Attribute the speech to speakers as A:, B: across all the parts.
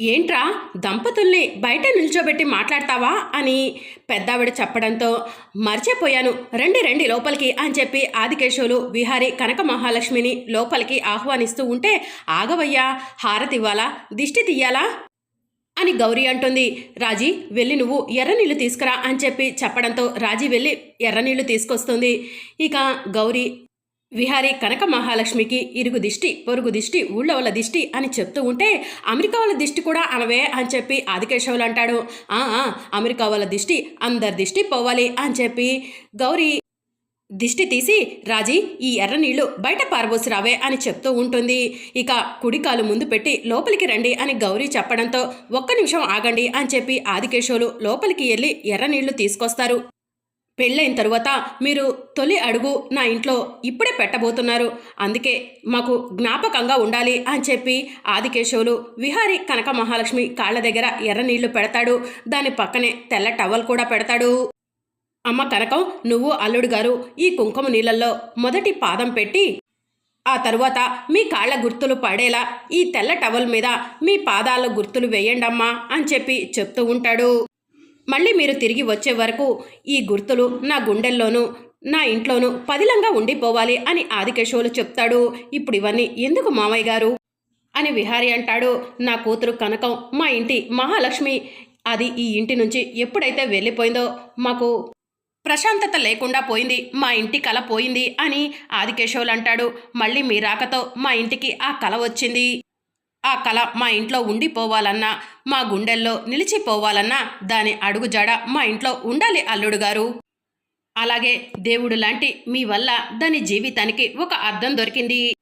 A: ఏంట్రా దంపతుల్ని బయట నిల్చోబెట్టి మాట్లాడతావా అని పెద్దావిడ చెప్పడంతో మర్చిపోయాను. రండి రండి లోపలికి అని చెప్పి ఆదికేశవులు విహారి కనక మహాలక్ష్మిని లోపలికి ఆహ్వానిస్తూ ఉంటే ఆగవయ్యా హారతి ఇవ్వాలా? దిష్టి తీయాలా? అని గౌరీ అంటుంది. రాజీ వెళ్ళి నువ్వు ఎర్రనీళ్ళు తీసుకురా అని చెప్పి చెప్పడంతో రాజీ వెళ్ళి ఎర్రనీళ్ళు తీసుకొస్తుంది. ఇక గౌరీ విహారీ కనక మహాలక్ష్మికి ఇరుగు దిష్టి పొరుగు దిష్టి ఊళ్ళో వాళ్ళ దిష్టి అని చెప్తూ ఉంటే అమెరికా వాళ్ళ దిష్టి కూడా అనవే అని చెప్పి ఆదికేశవులు అంటాడు. "ఆ, అమెరికా వాళ్ళ దిష్టి అందరి దిష్టి పోవాలి అని చెప్పి గౌరీ దిష్టి తీసి రాజీ ఈ ఎర్ర నీళ్ళు బయట పారబోసి రావే అని చెప్తూ ఉంటుంది. ఇక కుడికాలు ముందు పెట్టి లోపలికి రండి అని గౌరీ చెప్పడంతో ఒక్క నిమిషం ఆగండి అని చెప్పి ఆదికేశవులు లోపలికి వెళ్ళి ఎర్ర నీళ్ళు తీసుకొస్తారు. పెళ్ళైన తరువాత మీరు తొలి అడుగు నా ఇంట్లో ఇప్పుడే పెట్టబోతున్నారు. అందుకే మాకు జ్ఞాపకంగా ఉండాలి అని చెప్పి ఆదికేశవులు విహారి కనక మహాలక్ష్మి కాళ్ళ దగ్గర ఎర్ర నీళ్ళు పెడతాడు. దాని పక్కనే తెల్ల టవల్ కూడా పెడతాడు. అమ్మ కనకం నువ్వు అల్లుడు గారు ఈ కుంకుమ నీళ్ళల్లో మొదటి పాదం పెట్టి ఆ తరువాత మీ కాళ్ళ గుర్తులు పడేలా ఈ తెల్ల టవల్ మీద మీ పాదాల గుర్తులు వేయండమ్మా అని చెప్పి చెప్తూ ఉంటాడు. మళ్ళీ మీరు తిరిగి వచ్చే వరకు ఈ గుర్తులు నా గుండెల్లోనూ నా ఇంట్లోనూ పదిలంగా ఉండిపోవాలి అని ఆదికేశవులు చెప్తాడు. ఇప్పుడు ఇవన్నీ ఎందుకు మామయ్య గారు? అని విహారి అంటాడు. నా కూతురు కనకం మా ఇంటి మహాలక్ష్మి. అది ఈ ఇంటి నుంచి ఎప్పుడైతే వెళ్ళిపోయిందో మాకు ప్రశాంతత లేకుండా పోయింది. మా ఇంటి కల పోయింది అని ఆదికేశవులు అంటాడు. మళ్ళీ మీ రాకతో మా ఇంటికి ఆ కల వచ్చింది. ఆ కళ మా ఇంట్లో ఉండిపోవాలన్నా మా గుండెల్లో నిలిచిపోవాలన్నా దాని అడుగుజాడ మా ఇంట్లో ఉండాలి అల్లుడు గారు. అలాగే దేవుడు లాంటి మీ వల్ల దాని జీవితానికి ఒక అర్థం దొరికింది.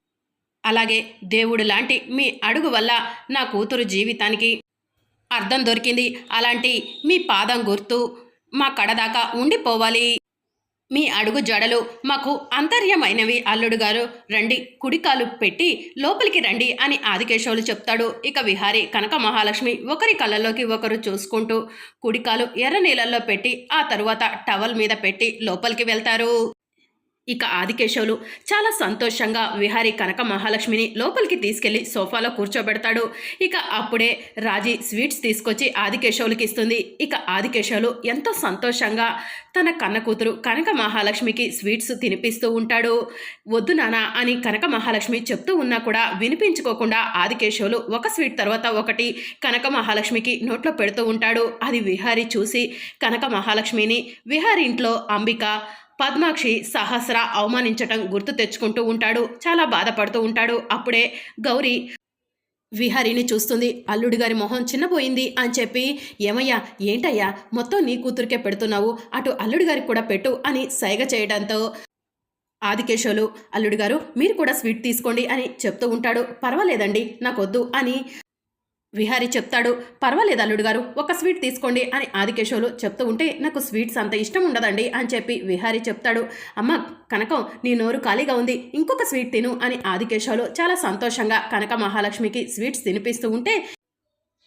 A: అలాగే దేవుడు లాంటి మీ అడుగు వల్ల నా కూతురు జీవితానికి అర్థం దొరికింది. అలాంటి మీ పాదం గుర్తు మా కడదాకా ఉండిపోవాలి. మీ అడుగు జడలు మాకు అంతర్యమైనవి అల్లుడు గారు. రండి కుడికాలు పెట్టి లోపలికి రండి అని ఆదికేశవులు చెప్తాడు. ఇక విహారి కనక మహాలక్ష్మి ఒకరి కళ్ళలోకి ఒకరు చూసుకుంటూ కుడికాలు ఎర్ర నీళ్ళల్లో పెట్టి ఆ తరువాత టవల్ మీద పెట్టి లోపలికి వెళ్తారు. ఇక ఆదికేశవులు చాలా సంతోషంగా విహారి కనక మహాలక్ష్మిని లోపలికి తీసుకెళ్ళి సోఫాలో కూర్చోబెడతాడు. ఇక అప్పుడే రాజీ స్వీట్స్ తీసుకొచ్చి ఆదికేశవులకి ఇస్తుంది. ఇక ఆదికేశవులు ఎంతో సంతోషంగా తన కన్న కూతురు కనక మహాలక్ష్మికి స్వీట్స్ తినిపిస్తూ ఉంటాడు. వద్దు నానా అని కనక మహాలక్ష్మి చెప్తూ ఉన్నా కూడా వినిపించుకోకుండా ఆదికేశవులు ఒక స్వీట్ తర్వాత ఒకటి కనక మహాలక్ష్మికి నోట్లో పెడుతూ ఉంటాడు. అది విహారి చూసి కనక మహాలక్ష్మిని విహారి ఇంట్లో అంబిక పద్మాక్షి సహస్ర అవమానించటం గుర్తు తెచ్చుకుంటూ ఉంటాడు. చాలా బాధపడుతూ ఉంటాడు. అప్పుడే గౌరీ విహారిని చూస్తుంది. అల్లుడి గారి మొహం చిన్నపోయింది అని చెప్పి ఏమయ్యా ఏంటయ్యా మొత్తం నీ కూతురికే పెడుతున్నావు. అటు అల్లుడి గారికి కూడా పెట్టు అని సైగ చేయడంతో ఆదికేశవులు అల్లుడు గారు మీరు కూడా స్వీట్ తీసుకోండి అని చెప్తూ ఉంటాడు. పర్వాలేదండి నాకొద్దు అని విహారి చెప్తాడు పర్వాలేదు అల్లుడు గారు ఒక స్వీట్ తీసుకోండి అని ఆదికేశవులు చెప్తూ ఉంటే నాకు స్వీట్స్ అంత ఇష్టం ఉండదండి అని చెప్పి విహారి చెప్తాడు. అమ్మ కనకం నీ నోరు ఖాళీగా ఉంది ఇంకొక స్వీట్ తిను అని ఆదికేశవులు చాలా సంతోషంగా కనక మహాలక్ష్మికి స్వీట్స్ తినిపిస్తూ ఉంటే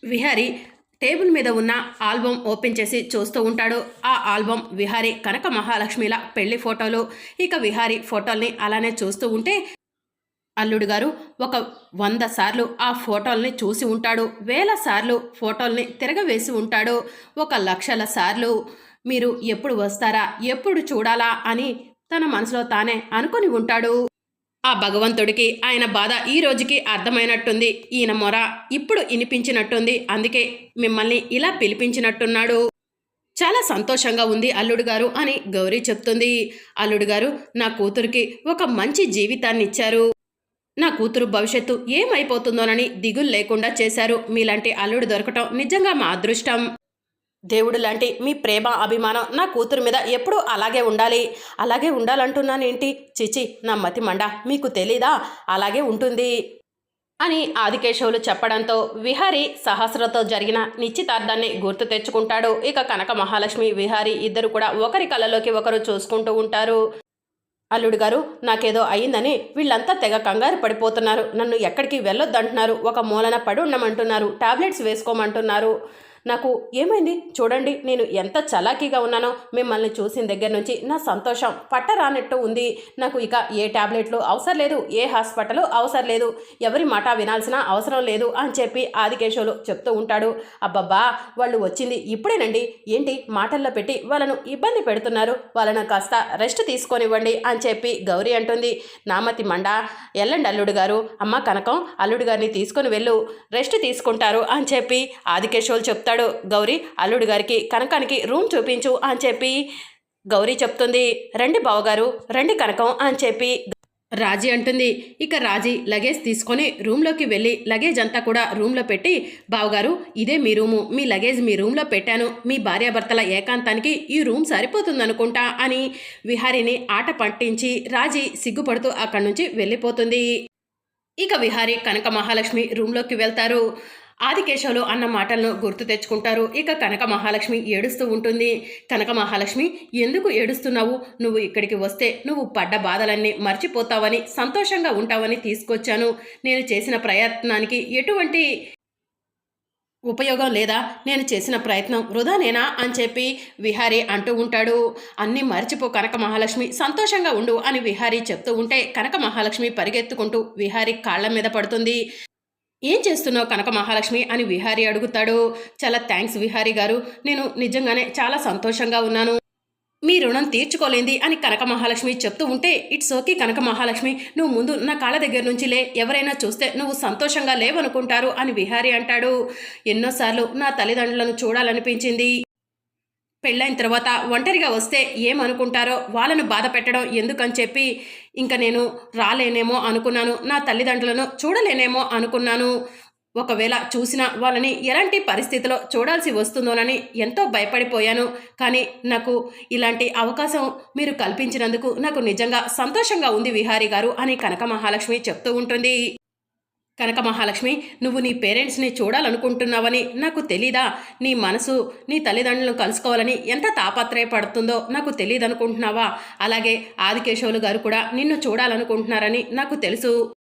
A: విహారి టేబుల్ మీద ఉన్న ఆల్బమ్ ఓపెన్ చేసి చూస్తూ ఉంటాడు. ఆ ఆల్బమ్ విహారి కనక మహాలక్ష్మిల పెళ్ళి ఫోటోలు. ఇక విహారి ఫోటోల్ని అలానే చూస్తూ ఉంటే అల్లుడు గారు ఒక వంద సార్లు ఆ ఫోటోల్ని చూసి ఉంటాడు. వేల సార్లు ఫోటోల్ని తిరగవేసి ఉంటాడు. ఒక లక్షల సార్లు మీరు ఎప్పుడు వస్తారా? ఎప్పుడు చూడాలా? అని తన మనసులో తానే అనుకొని ఉంటాడు. ఆ భగవంతుడికి ఆయన బాధ ఈ రోజుకి అర్థమైనట్టుంది. ఈయన మొర ఇప్పుడు ఇనిపించినట్టుంది అందుకే మిమ్మల్ని ఇలా పిలిపించినట్టున్నాడు. చాలా సంతోషంగా ఉంది అల్లుడు గారు అని గౌరీ చెప్తుంది. అల్లుడు గారు నా కూతురికి ఒక మంచి జీవితాన్ని ఇచ్చారు నా కూతురు భవిష్యత్తు ఏమైపోతుందోనని దిగులు లేకుండా చేశారు. మీలాంటి అల్లుడు దొరకటం నిజంగా మా అదృష్టం. దేవుడు లాంటి మీ ప్రేమ అభిమానం నా కూతురు మీద ఎప్పుడూ అలాగే ఉండాలి. అలాగే ఉండాలంటున్నానేంటి చిచి నా మతి మండ మీకు తెలీదా? అలాగే ఉంటుంది. అని ఆదికేశవులు చెప్పడంతో విహారి సహస్రతో జరిగిన నిశ్చితార్థాన్ని గుర్తు తెచ్చుకుంటాడు. ఇక కనక మహాలక్ష్మి విహారి ఇద్దరు కూడా ఒకరి కళ్ళలోకి ఒకరు చూసుకుంటూ ఉంటారు. అల్లుడు గారు నాకేదో అయిందని వీళ్ళంతా తెగ కంగారు పడిపోతున్నారు. నన్ను ఎక్కడికి వెళ్ళొద్దంటున్నారు. ఒక మూలన పడి ఉండమంటున్నారు టాబ్లెట్స్ వేసుకోమంటున్నారు. నాకు ఏమైంది? చూడండి నేను ఎంత చలాకీగా ఉన్నానో మిమ్మల్ని చూసిన దగ్గర నుంచి నా సంతోషం పట్టరానట్టు ఉంది. నాకు ఇక ఏ టాబ్లెట్లు అవసరం లేదు ఏ హాస్పిటల్ అవసరం లేదు ఎవరి మాట వినాల్సిన అవసరం లేదు అని చెప్పి ఆదికేశవులు చెప్తూ ఉంటాడు. అబ్బబ్బా వాళ్ళు వచ్చింది ఇప్పుడేనండి. ఏంటి? మాటల్లో పెట్టి వాళ్ళను ఇబ్బంది పెడుతున్నారు. వాళ్ళను కాస్త రెస్ట్ తీసుకొనివ్వండి అని చెప్పి గౌరీ అంటుంది. నామతి మండ ఎల్లండి అల్లుడు గారు. అమ్మ కనకం అల్లుడు గారిని తీసుకొని వెళ్ళు రెస్ట్ తీసుకుంటారు అని చెప్పి ఆదికేశవులు చెప్తాడు. గౌరీ అల్లుడు గారికి కనకానికి రూమ్ చూపించు అని చెప్పి గౌరీ చెప్తుంది. రండి బావగారు రండి కనకం అని చెప్పి రాజీ అంటుంది. ఇక రాజీ లగేజ్ తీసుకొని రూమ్లోకి వెళ్ళి లగేజ్ అంతా కూడా రూమ్లో పెట్టి బావగారు ఇదే మీ రూము. మీ లగేజ్ మీ రూమ్లో పెట్టాను. మీ భార్యాభర్తల ఏకాంతానికి ఈ రూమ్ సరిపోతుంది అనుకుంటా అని విహారిని ఆట పట్టించి రాజీ సిగ్గుపడుతూ అక్కడి నుంచి వెళ్ళిపోతుంది. ఇక విహారి కనక మహాలక్ష్మి రూమ్లోకి వెళ్తారు. ఆదికేశవులు అన్న మాటలను గుర్తు తెచ్చుకుంటారు. ఇక కనక మహాలక్ష్మి ఏడుస్తూ ఉంటుంది. కనక మహాలక్ష్మి ఎందుకు ఏడుస్తున్నావు? నువ్వు ఇక్కడికి వస్తే నువ్వు పడ్డ బాధలన్నీ మర్చిపోతావని సంతోషంగా ఉంటావని తీసుకొచ్చాను. నేను చేసిన ప్రయత్నానికి ఎటువంటి ఉపయోగం లేదా? నేను చేసిన ప్రయత్నం వృధానేనా? అని చెప్పి విహారీ అంటూ ఉంటాడు. అన్నీ మర్చిపో కనక మహాలక్ష్మి సంతోషంగా ఉండు అని విహారీ చెప్తూ ఉంటే కనక మహాలక్ష్మి పరిగెత్తుకుంటూ విహారీ కాళ్ళ మీద పడుతుంది. ఏం చేస్తున్నావు కనక మహాలక్ష్మి అని విహారీ అడుగుతాడు. చాలా థ్యాంక్స్ విహారీ గారు. నేను నిజంగానే చాలా సంతోషంగా ఉన్నాను. మీ రుణం తీర్చుకోలేంది అని కనక మహాలక్ష్మి చెప్తూ ఉంటే ఇట్స్ ఓకే కనక మహాలక్ష్మి నువ్వు ముందు నా కాళ్ళ దగ్గర నుంచి లే ఎవరైనా చూస్తే నువ్వు సంతోషంగా లేవనుకుంటారు అని విహారీ అంటాడు. ఎన్నోసార్లు నా తల్లిదండ్రులను చూడాలనిపించింది. పెళ్ళైన తర్వాత ఒంటరిగా వస్తే ఏమనుకుంటారో వాళ్ళను బాధ పెట్టడం ఎందుకని చెప్పి ఇంకా నేను రాలేనేమో అనుకున్నాను నా తల్లిదండ్రులను చూడలేనేమో అనుకున్నాను. ఒకవేళ చూసినా వాళ్ళని ఎలాంటి పరిస్థితిలో చూడాల్సి వస్తుందోనని ఎంతో భయపడిపోయాను. కానీ నాకు ఇలాంటి అవకాశం మీరు కల్పించినందుకు నాకు నిజంగా సంతోషంగా ఉంది విహారీ గారు అని కనక మహాలక్ష్మి చెప్తూ ఉంటుంది. కనక మహాలక్ష్మి నువ్వు నీ పేరెంట్స్ని చూడాలనుకుంటున్నావని నాకు తెలీదా? నీ మనసు నీ తల్లిదండ్రులను కలుసుకోవాలని ఎంత తాపత్రయపడుతుందో నాకు తెలియదనుకుంటున్నావా అలాగే ఆదికేశవులు గారు కూడా నిన్ను చూడాలనుకుంటున్నారని నాకు తెలుసు.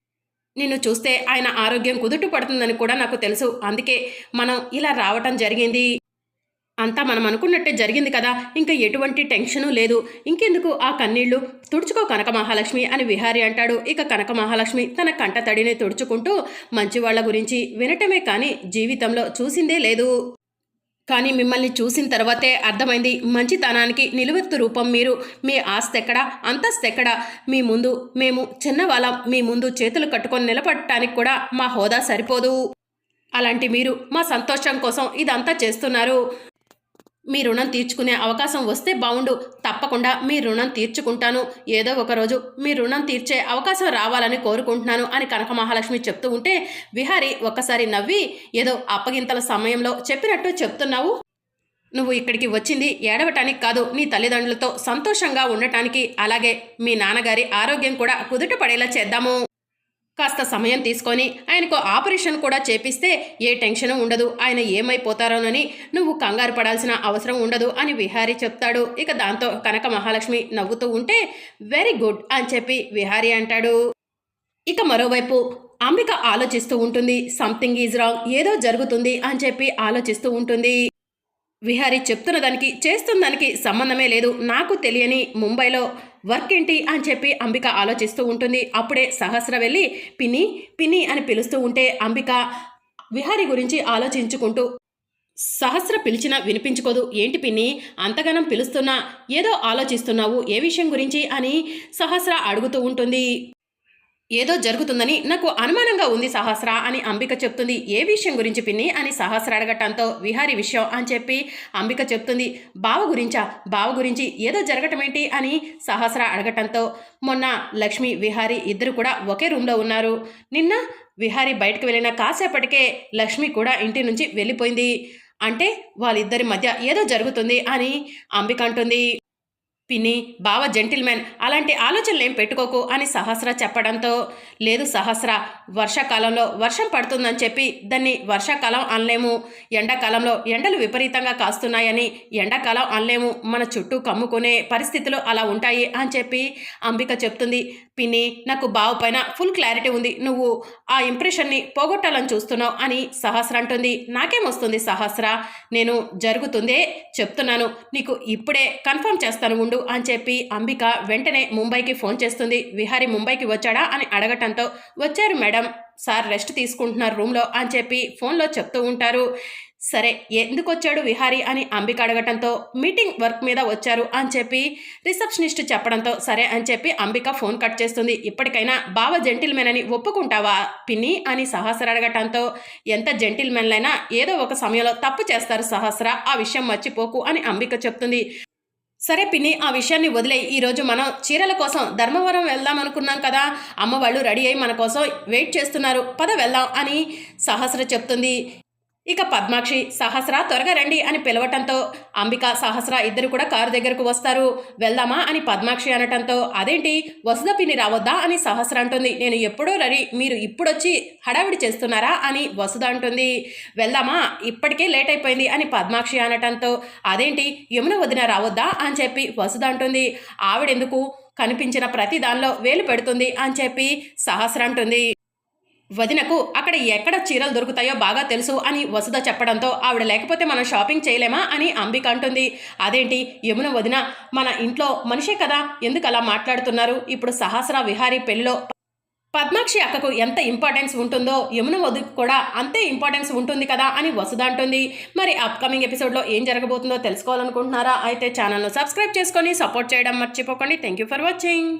A: నిన్ను చూస్తే ఆయన ఆరోగ్యం కుదుట పడుతుందని కూడా నాకు తెలుసు. అందుకే మనం ఇలా రావటం జరిగింది. అంతా మనం అనుకున్నట్టే జరిగింది కదా. ఇంకా ఎటువంటి టెన్షను లేదు. ఇంకెందుకు ఆ కన్నీళ్ళు? తుడుచుకో కనక మహాలక్ష్మి అని విహారి అంటాడు. ఇక కనక మహాలక్ష్మి తన కంట తడిని తుడుచుకుంటూ మంచివాళ్ళ గురించి వినటమే కానీ జీవితంలో చూసిందే లేదు. కానీ మిమ్మల్ని చూసిన తర్వాతే అర్థమైంది. మంచితనానికి నిలువెత్తు రూపం మీరు. మీ ఆస్తి ఎక్కడ? అంతస్తు ఎక్కడ? మీ ముందు మేము చిన్నవాళ్ళం. మీ ముందు చేతులు కట్టుకొని నిలబడటానికి కూడా మా హోదా సరిపోదు. అలాంటి మీరు మా సంతోషం కోసం ఇదంతా చేస్తున్నారు. మీ రుణం తీర్చుకునే అవకాశం వస్తే బావుండు. తప్పకుండా మీ రుణం తీర్చుకుంటాను. ఏదో ఒకరోజు మీ రుణం తీర్చే అవకాశం రావాలని కోరుకుంటున్నాను అని కనక మహాలక్ష్మి చెప్తూ ఉంటే విహారి ఒక్కసారి నవ్వి ఏదో అప్పగింతల సమయంలో చెప్పినట్టు చెప్తున్నావు. నువ్వు ఇక్కడికి వచ్చింది ఏడవటానికి కాదు నీ తల్లిదండ్రులతో సంతోషంగా ఉండటానికి. అలాగే మీ నాన్నగారి ఆరోగ్యం కూడా కుదుట పడేలా చేద్దాము. కాస్త సమయం తీసుకొని ఆయనకు ఆపరేషన్ కూడా చేపిస్తే ఏ టెన్షన్ ఉండదు. ఆయన ఏమైపోతారోనని నువ్వు కంగారు పడాల్సిన అవసరం ఉండదు అని విహారీ చెప్తాడు. ఇక దాంతో కనక మహాలక్ష్మి నవ్వుతూ ఉంటే వెరీ గుడ్ అని చెప్పి విహారీ అంటాడు. ఇక మరోవైపు అంబిక ఆలోచిస్తూ ఉంటుంది సంథింగ్ ఈజ్ రాంగ్ ఏదో జరుగుతుంది అని చెప్పి ఆలోచిస్తూ ఉంటుంది. విహారీ చెప్తున్న దానికి చేస్తున్న దానికి సంబంధమే లేదు. నాకు తెలియని ముంబైలో వర్క్ ఏంటి అని చెప్పి అంబిక ఆలోచిస్తూ ఉంటుంది. అప్పుడే సహస్ర వెళ్ళి పిన్ని పిన్ని అని పిలుస్తూ ఉంటే అంబిక విహారి గురించి ఆలోచించుకుంటూ సహస్ర పిలిచినా వినిపించుకోదు. ఏంటి పిన్ని అంతగానం పిలుస్తున్నా ఏదో ఆలోచిస్తున్నావు ఏ విషయం గురించి అని సహస్ర అడుగుతూ ఉంటుంది. ఏదో జరుగుతుందని నాకు అనుమానంగా ఉంది సహస్ర అని అంబిక చెప్తుంది. ఏ విషయం గురించి పిన్ని? అని సహస్ర అడగటంతో విహారి విషయం అని చెప్పి అంబిక చెప్తుంది. బావ గురించా? బావ గురించి ఏదో జరగటం ఏంటి అని సహస్ర అడగటంతో మొన్న లక్ష్మి విహారి ఇద్దరు కూడా ఒకే రూమ్లో ఉన్నారు. నిన్న విహారి బయటకు వెళ్ళిన కాసేపటికే లక్ష్మి కూడా ఇంటి నుంచి వెళ్ళిపోయింది. అంటే వాళ్ళిద్దరి మధ్య ఏదో జరుగుతుంది అని అంబిక అంటుంది. పిన్ని బావ జెంటిల్మెన్ అలాంటి ఆలోచనలు ఏం పెట్టుకోకు అని సహస్ర చెప్పడంతో లేదు సహస్ర వర్షాకాలంలో వర్షం పడుతుందని చెప్పి దాన్ని వర్షాకాలం అనలేము. ఎండాకాలంలో ఎండలు విపరీతంగా కాస్తున్నాయని ఎండాకాలం అనలేము. మన చుట్టూ కమ్ముకునే పరిస్థితులు అలా ఉంటాయి అని చెప్పి అంబిక చెప్తుంది. పిన్ని నాకు బావ పైన ఫుల్ క్లారిటీ ఉంది. నువ్వు ఆ ఇంప్రెషన్ని పోగొట్టాలని చూస్తున్నావు అని సహస్ర అంటుంది. నాకేమొస్తుంది సహస్ర? నేను జరుగుతుందే చెప్తున్నాను. నీకు ఇప్పుడే కన్ఫర్మ్ చేస్తాను ఉండు అని చెప్పి అంబిక వెంటనే ముంబైకి ఫోన్ చేస్తుంది. విహారీ ముంబైకి వచ్చాడా అని అడగటంతో వచ్చారు మేడం. సార్ రెస్ట్ తీసుకుంటున్నారు రూమ్లో అని చెప్పి ఫోన్లో చెప్తూ ఉంటారు. సరే ఎందుకు వచ్చాడు విహారీ అని అంబిక అడగటంతో మీటింగ్ వర్క్ మీద వచ్చారు అని చెప్పి రిసెప్షనిస్ట్ చెప్పడంతో సరే అని చెప్పి అంబిక ఫోన్ కట్ చేస్తుంది. ఇప్పటికైనా బావ జెంటిల్మెన్ అని ఒప్పుకుంటావా పిన్ని అని సహస్ర అడగటంతో ఎంత జెంటిల్మెన్లైనా ఏదో ఒక సమయంలో తప్పు చేస్తారు సహస్ర ఆ విషయం మర్చిపోకు అని అంబిక చెప్తుంది. సరే పిన్ని ఆ విషయాన్ని వదిలే ఈరోజు మనం చీరల కోసం ధర్మవరం వెళ్దాం అనుకున్నాం కదా. అమ్మ వాళ్ళు రెడీ అయ్యి మన కోసం వెయిట్ చేస్తున్నారు. పద వెళ్దాం అని సహస్ర చెప్తుంది. ఇక పద్మాక్షి సహస్ర త్వరగా రండి అని పిలవటంతో అంబిక సహస్ర ఇద్దరు కూడా కారు దగ్గరకు వస్తారు. వెళ్దామా అని పద్మాక్షి అనటంతో అదేంటి? వసుద పిన్ని రావద్దా? అని సహస్ర అంటుంది. నేను ఎప్పుడో రరి మీరు ఇప్పుడొచ్చి హడావిడి చేస్తున్నారా? అని వసుద అంటుంది. వెళ్దామా? ఇప్పటికే లేట్ అయిపోయింది అని పద్మాక్షి అనటంతో అదేంటి? యమున వదిన రావద్దా? అని చెప్పి వసుద అంటుంది. ఆవిడెందుకు? కనిపించిన ప్రతి దానిలో వేలు పెడుతుంది అని చెప్పి సహస్ర అంటుంది. వదినకు అక్కడ ఎక్కడ చీరలు దొరుకుతాయో బాగా తెలుసు అని వసుధ చెప్పడంతో ఆవిడ లేకపోతే మనం షాపింగ్ చేయలేమా అని అంబిక అంటుంది. అదేంటి? యమున వదిన మన ఇంట్లో మనిషే కదా? ఎందుకు అలా మాట్లాడుతున్నారు? ఇప్పుడు సహస్ర విహారీ పెళ్ళిలో పద్మాక్షి అక్కకు ఎంత ఇంపార్టెన్స్ ఉంటుందో యమున వధుకు కూడా అంతే ఇంపార్టెన్స్ ఉంటుంది కదా అని వసుధ అంటుంది. మరి అప్కమింగ్ ఎపిసోడ్లో ఏం జరగబోతుందో తెలుసుకోవాలనుకుంటున్నారా? అయితే ఛానల్ను సబ్స్క్రైబ్ చేసుకొని సపోర్ట్ చేయడం మర్చిపోకండి. Thank you for watching